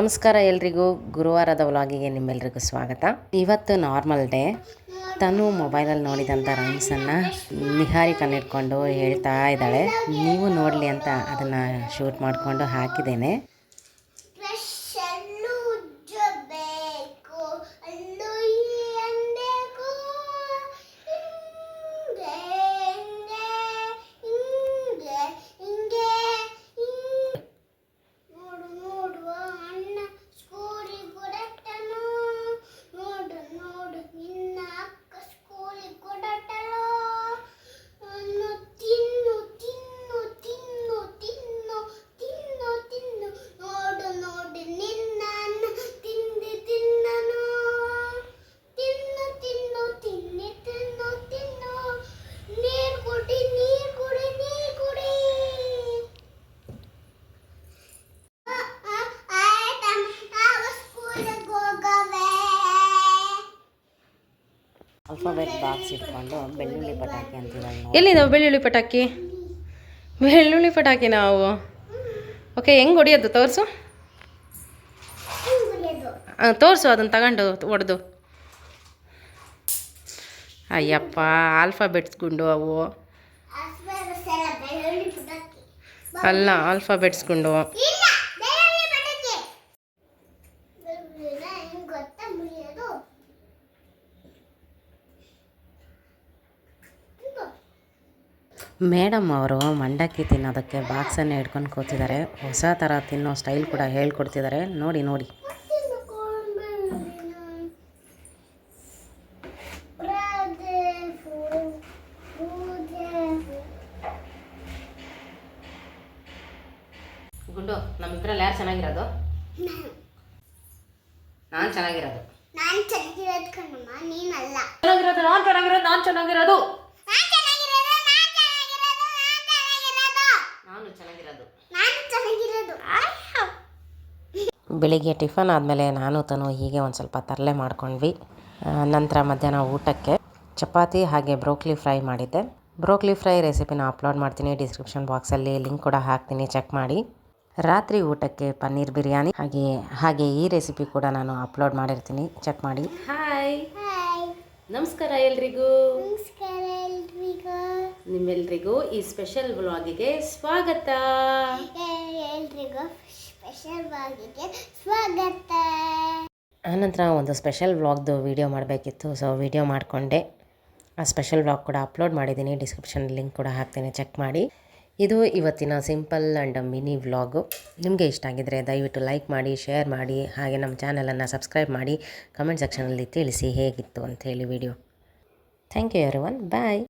ನಮಸ್ಕಾರ ಎಲ್ರಿಗೂ. ಗುರುವಾರದ ವ್ಲಾಗಿಗೆ ನಿಮ್ಮೆಲ್ರಿಗೂ ಸ್ವಾಗತ. ಇವತ್ತು ನಾರ್ಮಲ್ ಡೇ. ತನು ಮೊಬೈಲಲ್ಲಿ ನೋಡಿದಂಥ ರೈಮ್ಸನ್ನು ನಿಹಾರಿ ಕಣ್ಣಿಟ್ಕೊಂಡು ಹೇಳ್ತಾ ಇದ್ದಾಳೆ. ನೀವು ನೋಡಲಿ ಅಂತ ಅದನ್ನು ಶೂಟ್ ಮಾಡಿಕೊಂಡು ಹಾಕಿದ್ದೇನೆ ಸ್ಪೆಷಲ್ಲು ಉಜ್ಜಬೇಕು ಅಲ್ಲೂ ಎಂದೆಗೂ ಹಿಂಗೆ ಹಿಂಗೆ ಹಿಂಗೆ ಹಿಂಗೆ ಹಿಂಗೆ ನೋಡು ನೋಡು ಅಣ್ಣ ಸ್ಕೂಲಿಗೆ ಕೊಡಟ್ಟನು ನೋಡು ನೋಡು ನಿನ್ನ ಅಕ್ಕ ಸ್ಕೂಲಿಗೆ ಕೊಡಟ್ಟಳು ಅನ್ನು ತಿನ್ನು ತಿನ್ನು ತಿನ್ನು ತಿನ್ನು ತಿನ್ನು ತಿನ್ನು ನೋಡು ನೋಡು ನಿನ್ನ ಅನ್ನ ತಿಂದು ತಿನ್ನನು ತಿನ್ನು ತಿನ್ನು ತಿನ್ನಿ ತಿನ್ನು ತಿನ್ನು ನೀರು ಕುಡಿ ನೀರು ಕುಡಿ ನೀರು ಕುಡಿ ಅಲ್ಫಾಬೆಟ್ ಬಾಕ್ಸ್ ಇಟ್ಕೊಂಡು ಬೆಳ್ಳುಳ್ಳಿ ಪಟಾಕಿ ಅಂತಿದ್ದಾವೆ ನೋಡಿ. ಎಲ್ಲಿದಾವೆ ಬೆಳ್ಳುಳ್ಳಿ ಪಟಾಕಿ? ಬೆಳ್ಳುಳ್ಳಿ ಪಟಾಕಿ ನಾವು. ಓಕೆ ಹೆಂಗೆ ಹೊಡಿಯೋದು? ತೋರಿಸು. ತೋರಿಸು ಅದನ್ನು ತಗೊಂಡು ಹೊಡೆದು ಅಯ್ಯಪ್ಪ ಆಲ್ಫಾಬೆಟ್ಸ್ ಗುಂಡು ಅವು. ಅಲ್ಲ ಆಲ್ಫಾಬೆಟ್ಸ್ ಗುಂಡು ಇಲ್ಲ ಬೆಳ್ಳುಳ್ಳಿ ಪಟಾಕಿ ಬೆಳ್ಳುಳ್ಳಿನ ಹೆಂಗ್ ಗೊತ್ತಾ ಮುರಿಯೋದು ಇದು. ಮೇಡಮ್ ಅವರು ಮಂಡಕ್ಕಿ ತಿನ್ನೋದಕ್ಕೆ ಬಾಕ್ಸನ್ನು ಹಿಡ್ಕೊಂಡು ಕೂತಿದ್ದಾರೆ. ಹೊಸ ಥರ ತಿನ್ನೋ ಸ್ಟೈಲ್ ಕೂಡ ಹೇಳ್ಕೊಡ್ತಿದ್ದಾರೆ. ನೋಡಿ ನೋಡಿ. ಗುಂಡು ನಮ್ಮಿಬ್ಬರಲ್ಲಿ ಯಾರು ಚೆನ್ನಾಗಿರೋದು? ನಾನು ನಾನು ಚೆನ್ನಾಗಿರೋದು. ನಾನು ಚೆನ್ನಾಗಿರೋದು ಕಣಮ್ಮ ನೀನಲ್ಲ. ಚೆನ್ನಾಗಿರೋದು ನಾನು ಚೆನ್ನಾಗಿರೋದು ನಾನು ಚೆನ್ನಾಗಿರೋದು ನಾನ್ ಚೆನ್ನಾಗಿರೋದು. ನಾನ್ ಚೆನ್ನಾಗಿರೋದು. ನಾನು ಚೆನ್ನಾಗಿರೋದು. ನಾನು ಚೆನ್ನಾಗಿರೋದು ಬೆಳಿಗ್ಗೆ ಟಿಫನ್ ಆದಮೇಲೆ ನಾನು ತನು ಹೀಗೆ ಒಂದು ಸ್ವಲ್ಪ ತರಲೆ ಮಾಡ್ಕೊಂಡ್ವಿ. ನಂತರ ಮಧ್ಯಾಹ್ನ ಊಟಕ್ಕೆ ಚಪಾತಿ ಹಾಗೆ ಬ್ರೋಕ್ಲಿ ಫ್ರೈ ಮಾಡಿದ್ದೆ. ಬ್ರೋಕ್ಲಿ ಫ್ರೈ ರೆಸಿಪಿನ ಅಪ್ಲೋಡ್ ಮಾಡ್ತೀನಿ ಡಿಸ್ಕ್ರಿಪ್ಷನ್ ಬಾಕ್ಸಲ್ಲಿ ಲಿಂಕ್ ಕೂಡ ಹಾಕ್ತೀನಿ ಚೆಕ್ ಮಾಡಿ. ರಾತ್ರಿ ಊಟಕ್ಕೆ ಪನ್ನೀರ್ ಬಿರಿಯಾನಿ ಹಾಗೆ ಹಾಗೆ ಈ ರೆಸಿಪಿ ಕೂಡ ನಾನು ಅಪ್ಲೋಡ್ ಮಾಡಿರ್ತೀನಿ ಚೆಕ್ ಮಾಡಿ. ಹಾಯ್ ನಮಸ್ಕಾರ ಎಲ್ರಿಗೂ. ನಮಸ್ಕಾರ ಎಲ್ರಿಗೂ. ನಿಮ್ಮೆಲ್ರಿಗೂ ಈ ಸ್ಪೆಷಲ್ ವ್ಲಾಗಿಗೆ ಸ್ವಾಗತ. ಎಲ್ರಿಗೂ ಸ್ಪೆಷಲ್ ಸ್ವಾಗತ. ಆನಂತರ ಒಂದು ಸ್ಪೆಷಲ್ ವ್ಲಾಗ್ದು ವಿಡಿಯೋ ಮಾಡಬೇಕಿತ್ತು. ಸೊ ವಿಡಿಯೋ ಮಾಡಿಕೊಂಡೆ. ಆ ಸ್ಪೆಷಲ್ ವ್ಲಾಗ್ ಕೂಡ ಅಪ್ಲೋಡ್ ಮಾಡಿದ್ದೀನಿ. ಡಿಸ್ಕ್ರಿಪ್ಷನ್ ಲಿಂಕ್ ಕೂಡ ಹಾಕ್ತೀನಿ. ಚೆಕ್ ಮಾಡಿ. ಇದು ಇವತ್ತಿನ ಸಿಂಪಲ್ ಆ್ಯಂಡ್ ಮಿನಿ ವ್ಲಾಗು. ನಿಮಗೆ ಇಷ್ಟ ಆಗಿದರೆ ದಯವಿಟ್ಟು ಲೈಕ್ ಮಾಡಿ, ಶೇರ್ ಮಾಡಿ, ಹಾಗೆ ನಮ್ಮ ಚಾನಲನ್ನು ಸಬ್ಸ್ಕ್ರೈಬ್ ಮಾಡಿ, ಕಮೆಂಟ್ ಸೆಕ್ಷನಲ್ಲಿ ತಿಳಿಸಿ ಹೇಗಿತ್ತು ಅಂಥೇಳಿ video. Thank you everyone bye.